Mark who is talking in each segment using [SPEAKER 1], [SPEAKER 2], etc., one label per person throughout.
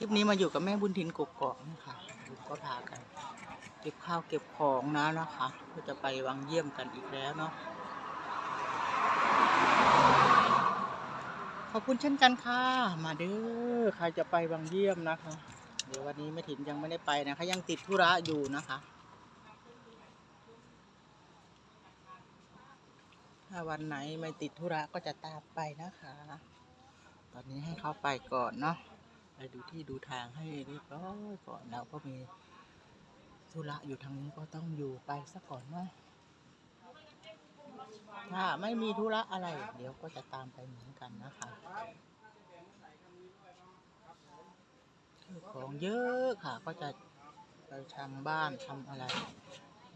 [SPEAKER 1] คลิปนี้มาอยู่กับแม่บุญทินกกอกนะคะก็พากัน เก็บข้าวเก็บของนะนะคะก็จะไปวังเยี่ยมกันอีกแล้วเนาะขอบคุณเช่นกันค่ะ มาเด้อใครจะไปวังเยี่ยมนะคะ เดี๋ยววันนี้แม่ถินยังไม่ได้ไปนะคะ ยังติดธุระอยู่นะคะถ้าวันไหนไม่ติดธุระก็จะตามไปนะคะ ตอนนี้ให้เขาไปก่อนเนาะ ไปดูที่ดูทางให้เรียบร้อยก่อนเราก็มีธุระอยู่ทางนี้ก็ต้องอยู่ไปสักก่อนเนาถ้าไม่มีธุระอะไร เดี๋ยวก็จะตามไปเหมือนกันนะคะของเยอะค่ะก็จะไปทำบ้านทำอะไร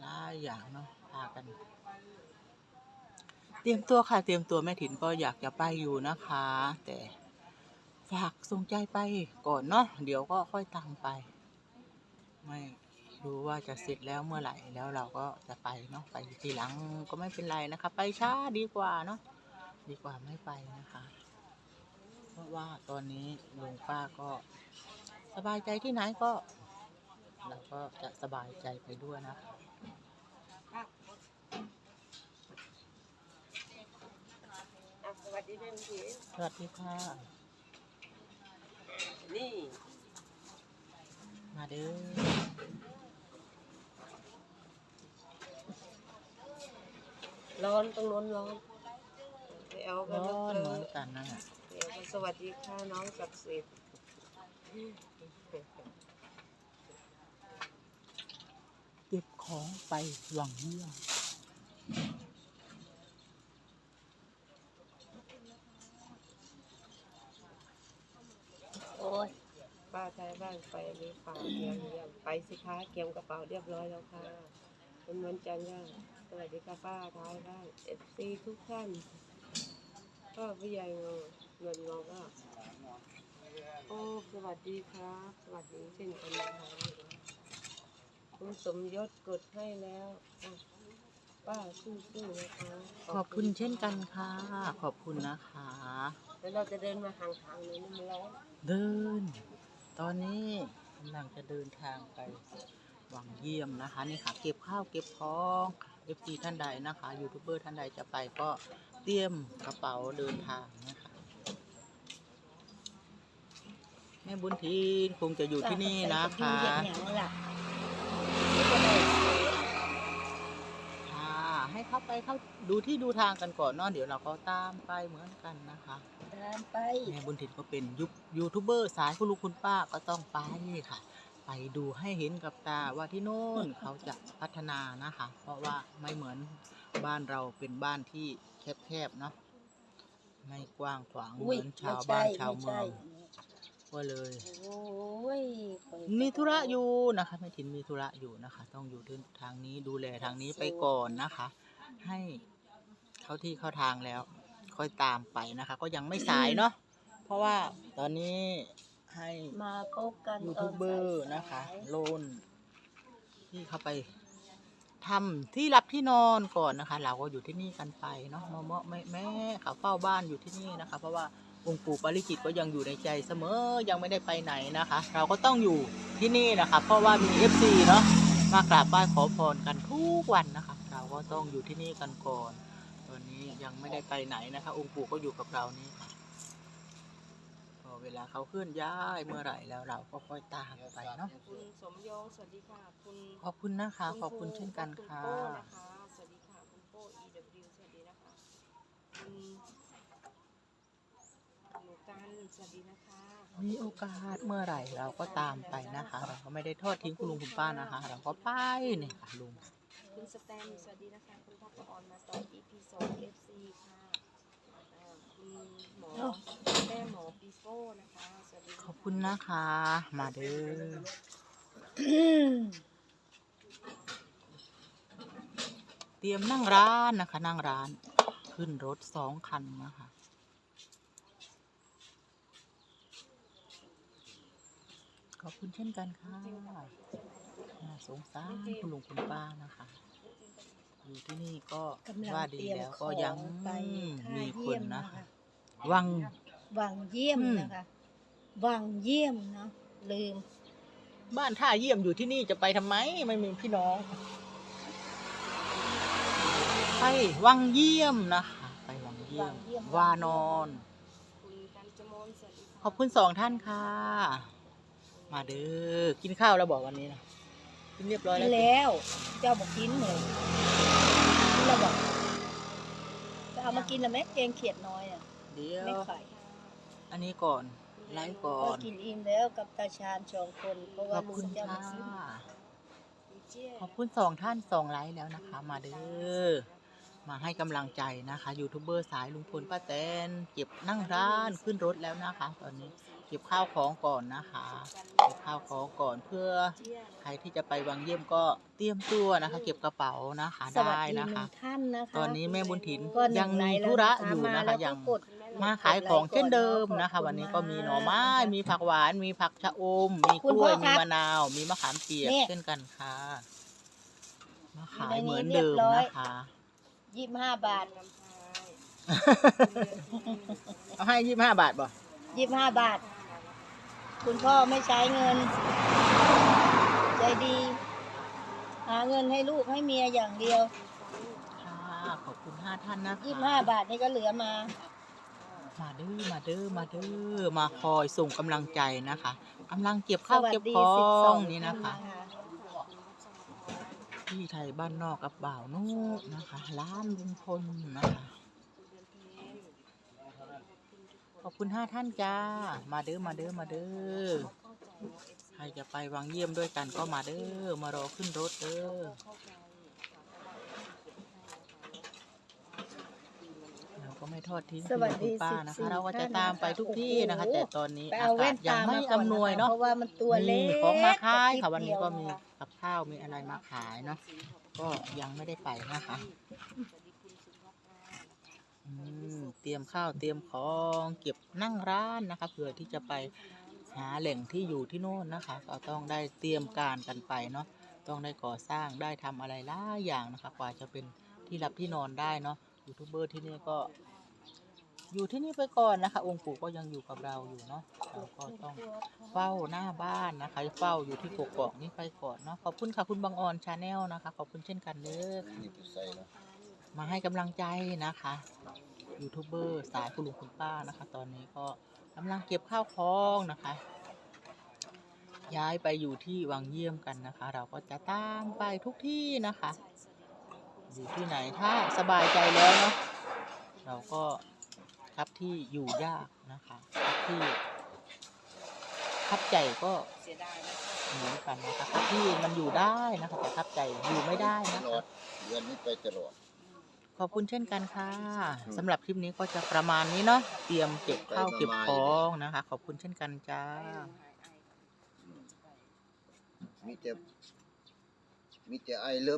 [SPEAKER 1] หลายอย่างเนาะพากัน เตรียมตัวค่ะ เตรียมตัวแม่ถิ่นก็อยากจะไปอยู่นะคะ แต่ ฝากส่งใจไปก่อนเนาะเดี๋ยวก็ค่อยตามไป ไม่รู้ว่าจะเสร็จแล้วเมื่อไหร่แล้วเราก็จะไปเนาะไปทีหลังก็ไม่เป็นไรนะคะ ไปช้าดีกว่าเนาะดีกว่าไม่ไปนะคะ เพราะว่าตอนนี้ลุงป้าก็สบายใจที่ไหนก็เราก็จะสบายใจไปด้วยนะคะ
[SPEAKER 2] อะสวัสดีแม่บุญถี
[SPEAKER 1] สวัสดีค่ะ
[SPEAKER 2] นี่
[SPEAKER 1] มาเด้อ
[SPEAKER 2] ร้อนตรงโน้นร้อนไปเอากัน
[SPEAKER 1] ร้
[SPEAKER 2] นะ
[SPEAKER 1] อน
[SPEAKER 2] เธ
[SPEAKER 1] เหมื
[SPEAKER 2] อ
[SPEAKER 1] อนกันนั่นแหละ
[SPEAKER 2] ไปเอากันสวัสดีค่ะน้องศักดิ์สิทธิ์
[SPEAKER 1] เก็บของไปหวังเยี่ยม
[SPEAKER 2] โอ้ยป้าไทยบ้านไปมีฝากเกียมเยี่ยมไปสิคะเกียมกระเป๋าเรียบร้อยแล้วค่ะเป็นวันจันทร์ย่างสวัสดีค่ะป้าท้ายบ้านเอฟซีทุกท่านก็ผู้ใหญ่งงเงินงงก็โอ้สวัสดีครับสวัสดีเช่นกันนะคะคุณสมยศกดให้แล้วอะป้าสู้ๆนะคะ
[SPEAKER 1] ขอบคุณเช่นกันค่ะ ขอบคุณนะคะ
[SPEAKER 2] แล้วเราจะเดินมาห่างๆเลยนี่มันร้อน
[SPEAKER 1] เดิน ตอนนี้กำลังจะเดินทางไปหวังเยี่ยมนะคะนี่ค่ะเก็บข้าวเก็บของเอฟซีท่านใดนะคะยูทูบเบอร์ท่านใดจะไปก็เตรียมกระเป๋าเดินทางนะคะแม่บุญทีนคงจะอยู่ที่นี่นะคะค่ะ เข้าไปเข้าดูที่ดูทางกันก่อนเนาะเดี๋ยวเราก็ตามไปเหมือนกันนะคะ
[SPEAKER 3] ตามไป
[SPEAKER 1] แม่บุญถิ่นก็เป็นยุคยูทูบเบอร์สายคุณลุงคุณป้าก็ต้องไปค่ะ ไปดูให้เห็นกับตาว่าที่โน่นเขาจะพัฒนานะคะ เพราะว่าไม่เหมือนบ้านเราเป็นบ้านที่แคบๆเนาะไม่กว้างขวางเห
[SPEAKER 3] อุ้ย
[SPEAKER 1] มือนชาว
[SPEAKER 3] ไม่ใช่
[SPEAKER 1] บ้านชาว
[SPEAKER 3] ไม่
[SPEAKER 1] เมื
[SPEAKER 3] ใช่
[SPEAKER 1] องก็เลย
[SPEAKER 3] โอ้ยข่อย
[SPEAKER 1] มีธุระอยู่นะคะแม่ถิ่นมีธุระอยู่นะคะ ต้องอยู่ทางนี้ดูแลทางนี้ไปก่อนนะคะ ให้เข้าที่เข้าทางแล้ว ค่อยตามไปนะคะ ก็ยังไม่สายเนาะเพราะว่าตอนนี้ให้
[SPEAKER 3] มาพบกัน
[SPEAKER 1] ยู
[SPEAKER 3] ตอ
[SPEAKER 1] ทูบ
[SPEAKER 3] น
[SPEAKER 1] เบอร์
[SPEAKER 3] สายๆ
[SPEAKER 1] นะคะ โลน ที่เขาไปทำที่รับที่นอนก่อนนะคะ เราก็อยู่ที่นี่กันไปเนาะมาเมาะแม่แม่เขาเฝ้าบ้านอยู่ที่นี่นะคะ เพราะว่าองค์ปู่ปาริจิตก็ยังอยู่ในใจเสมอยังไม่ได้ไปไหนนะคะ เราก็ต้องอยู่ที่นี่นะคะ เพราะว่ามีเอฟซีเนาะมากราบไหว้ขอพรกันทุกวันนะคะเรา ก็ต้องอยู่ที่นี่กันก่อน ตอนนี้ยังไม่ได้ไปไหนนะคะองค์ปู่ก็อยู่กับเรานี่ค่ะพอเวลาเขาเคลื่อนย้ายเมื่อไหร่แล้วเราก็ค่อยตามไปเนาะ
[SPEAKER 2] คุณสมยงสวัสดีค่ะคุณ
[SPEAKER 1] ขอบคุณนะคะขอบคุณเช่นกันค่ะ
[SPEAKER 2] ณโป้นะคะสวัสดีค่ะคุณโป้ EW สวัสดีนะคะคุณหนูกันสวัสดีนะคะ
[SPEAKER 1] มีโอกาสเมื่อไหร่เราก็ตามไปนะคะ เราก็ไม่ได้ทอดทิ้งคุณลุงคุณป้านะคะ เราก็ไปเนี่ยค่ะลุง
[SPEAKER 2] คุณสแตมสวัสดีนะคะคุณพ่อประออนมาต่อ EP สอง FC ค่ะอ่าคุณหมอแม่หมอปีโป้นะคะสวัสดี
[SPEAKER 1] ขอบคุณนะคะ มาเด้อ เตรียมนั่งร้านนะคะ นั่งร้าน ขึ้นรถสองคันนะคะ ขอบคุณเช่นกันค่ะ น่าสงสารคุณลุงคุณป้านะคะ อยู่ที่นี่ก็
[SPEAKER 3] กำลัง
[SPEAKER 1] ว่า
[SPEAKER 3] เต
[SPEAKER 1] ดี
[SPEAKER 3] รียม
[SPEAKER 1] แล้ว
[SPEAKER 3] ข
[SPEAKER 1] ก็
[SPEAKER 3] อง
[SPEAKER 1] ยัง
[SPEAKER 3] ไป
[SPEAKER 1] มี
[SPEAKER 3] ท่า
[SPEAKER 1] ค
[SPEAKER 3] เยี่ย
[SPEAKER 1] น
[SPEAKER 3] ม
[SPEAKER 1] นะ
[SPEAKER 3] นะคะ
[SPEAKER 1] วัง
[SPEAKER 3] วังเยี่ยม
[SPEAKER 1] อืม
[SPEAKER 3] นะคะวังเยี่ยมเนาะลืม
[SPEAKER 1] บ้านท่าเยี่ยมอยู่ที่นี่จะไปทำไมไม่มีพี่น้อง ไปวังเยี่ยมนะคะไปวังเยี่ยม
[SPEAKER 3] วังเยี่ยม
[SPEAKER 1] วานอนขอบคุณสองท่านค่ะ มาเด้อกินข้าวแล้วบอกวันนี้นะ กินเรียบร้อย
[SPEAKER 3] กิ
[SPEAKER 1] แล้ว
[SPEAKER 3] นแล้ว เจ้าบอกกินเลยกินแล้วบอกจะเอามากินแล้วไหมแกงเขียดน้อยอะ
[SPEAKER 1] เดี๋ยว
[SPEAKER 3] ไม่ไข่
[SPEAKER 1] อันนี้ก่อนไลฟ์ก่อ
[SPEAKER 3] ก็
[SPEAKER 1] น
[SPEAKER 3] กินอิ่มแล้วกับตาชาญสองคนเพราะ
[SPEAKER 1] ข
[SPEAKER 3] ว่า
[SPEAKER 1] อบ
[SPEAKER 3] ลู
[SPEAKER 1] คุ
[SPEAKER 3] ก
[SPEAKER 1] ณ
[SPEAKER 3] เจ้า
[SPEAKER 1] ค่ะ
[SPEAKER 3] มาซื้อ
[SPEAKER 1] ขอบคุณสองท่านสองไลค์แล้วนะคะ มาเด้อมาให้กำลังใจนะคะยูทูบเบอร์สายลุงพลป้าแตนเก็บนั่งร้านขึ้นรถแล้วนะคะ ตอนนี้เก็บข้าวของก่อนนะคะเก็บข้าวของก่อนเพื่อใครที่จะไปวังเยี่ยมก็เตรียมตัวนะคะ เก็บกระเป๋านะคะ
[SPEAKER 3] สวัส
[SPEAKER 1] ได้
[SPEAKER 3] ดีห
[SPEAKER 1] นะ
[SPEAKER 3] นึ่
[SPEAKER 1] คะ
[SPEAKER 3] งท่านนะคะ
[SPEAKER 1] ตอนนี้แม่บุญถิน
[SPEAKER 3] ก็หนึ่
[SPEAKER 1] ยัง
[SPEAKER 3] ไล
[SPEAKER 1] มี
[SPEAKER 3] ค์แล้ว
[SPEAKER 1] ธุระ
[SPEAKER 3] ค
[SPEAKER 1] อยู่
[SPEAKER 3] มา
[SPEAKER 1] นะคะ
[SPEAKER 3] แล้ว
[SPEAKER 1] ยั
[SPEAKER 3] ก็
[SPEAKER 1] ง
[SPEAKER 3] กด
[SPEAKER 1] มาขายของเช่นเดิม
[SPEAKER 3] กไล
[SPEAKER 1] นะคะ
[SPEAKER 3] ก่อ
[SPEAKER 1] วันนี้ก็มีหน่อ
[SPEAKER 3] ขบ
[SPEAKER 1] ไม้
[SPEAKER 3] คุณาก
[SPEAKER 1] มีผักหวาน มีผักชะอม มีก
[SPEAKER 3] คุณ
[SPEAKER 1] ล้วย
[SPEAKER 3] พ่อ
[SPEAKER 1] มี
[SPEAKER 3] ครับ
[SPEAKER 1] มะนาว มีมะขามเปียก
[SPEAKER 3] เนี่ย
[SPEAKER 1] เช่นกันค่ะมาขาย
[SPEAKER 3] ในนี้
[SPEAKER 1] เหมือน
[SPEAKER 3] เรีย
[SPEAKER 1] เดิ
[SPEAKER 3] บ
[SPEAKER 1] ม
[SPEAKER 3] ร้อย
[SPEAKER 1] นะคะ
[SPEAKER 3] ยี่สิบห้าบาท
[SPEAKER 1] เอาให้ยี่สิบห้าบาทบ่
[SPEAKER 3] ยี่สิบห้าบาท คุณพ่อไม่ใช้เงิน ใจดี หาเงินให้ลูกให้เมียอย่างเดียว
[SPEAKER 1] ค่ะขอบคุณห้าท่านนะคะ
[SPEAKER 3] ยี่สิบห้าบาทนี่ก็เหลือมา
[SPEAKER 1] มาเด้อมาเด้อมาเด้อมาคอยส่งกำลังใจนะคะกำลังเก็บ
[SPEAKER 3] ส
[SPEAKER 1] ข้าว
[SPEAKER 3] วัส
[SPEAKER 1] เก็บ
[SPEAKER 3] ดี
[SPEAKER 1] ขอ
[SPEAKER 3] สิบสองง
[SPEAKER 1] นี่นะคะ
[SPEAKER 3] ท่า
[SPEAKER 1] ที่ไทยบ้านนอกกับบ่าวนุนะคะ ร้านลุงพลนะคะ ขอบคุณห้าท่านจ้า มาเด้อมาเด้อมาเด้อใครจะไปวังเยี่ยมด้วยกันก็มาเด้อมารอขึ้นรถเด้อเราก็ไม่ทอดทิ้ง
[SPEAKER 3] สวัสดี
[SPEAKER 1] คุณป้านะ
[SPEAKER 3] สิบสี่
[SPEAKER 1] คะ เราก็จะ
[SPEAKER 3] ท่าน
[SPEAKER 1] ตามไป
[SPEAKER 3] นะคะ
[SPEAKER 1] ทุกที่นะคะ
[SPEAKER 3] โอ้โห
[SPEAKER 1] แต่ตอนนี้
[SPEAKER 3] ไป
[SPEAKER 1] อา
[SPEAKER 3] เอาแว่
[SPEAKER 1] กาศ
[SPEAKER 3] น
[SPEAKER 1] ยัง
[SPEAKER 3] ตา
[SPEAKER 1] ไม่
[SPEAKER 3] มาก่อน
[SPEAKER 1] อำนวย
[SPEAKER 3] นะคะ
[SPEAKER 1] เนาะ
[SPEAKER 3] เพราะว่ามันตัวเล็
[SPEAKER 1] มี
[SPEAKER 3] ก
[SPEAKER 1] ของมาขาย
[SPEAKER 3] ก
[SPEAKER 1] ค่ะ
[SPEAKER 3] ระ
[SPEAKER 1] วันนี้
[SPEAKER 3] เดียว
[SPEAKER 1] ก็มี
[SPEAKER 3] นะคะ
[SPEAKER 1] กับข้าวมีอะไรมาขายเนาะก็ยังไม่ได้ไปนะคะอืม เตรียมข้าวเตรียมของเก็บนั่งร้านนะคะเผื่อที่จะไปหาแหล่งที่อยู่ที่โน่นนะคะ ก็ต้องได้เตรียมการกันไปเนาะต้องได้ก่อสร้างได้ทำอะไรหลายอย่างนะคะ กว่าจะเป็นที่รับที่นอนได้เนาะยูทูบเบอร์ที่นี่ก็ อยู่ที่นี่ไปก่อนนะคะ องค์ปู่ก็ยังอยู่กับเราอยู่เนาะเราก็ต้องเฝ้าหน้าบ้านนะคะ เฝ้าอยู่ที่กกอกนี่ไปก่อนเนาะขอบคุณค่ะคุณบางออนชาแนลนะคะ ขอบคุณเช่นกันเด้อ มาให้กำลังใจนะคะยูทูบเบอร์สายคุณลุงคุณป้านะคะ ตอนนี้ก็กำลังเก็บข้าวของนะคะ ย้ายไปอยู่ที่วังเยี่ยมกันนะคะ เราก็จะตามไปทุกที่นะคะ อยู่ที่ไหนถ้าสบายใจแล้วเนาะเราก็ครับที่อยู่ยากนะคะครับที่คับใจก็เหมือนกันนะคะครับที่มันอยู่ได้นะคะแต่คับใจอยู่ไม่ได้นะคะ
[SPEAKER 4] เดือนนี้ไปตลอด
[SPEAKER 1] ขอบคุณเช่นกันค่ะสำหรับคลิปนี้ก็จะประมาณนี้เนาะเตรียมเก็บข้าวเก็บของนะคะ ขอบคุณเช่นกันจ้า
[SPEAKER 4] มีแต่มีแต่ไอเลิฟ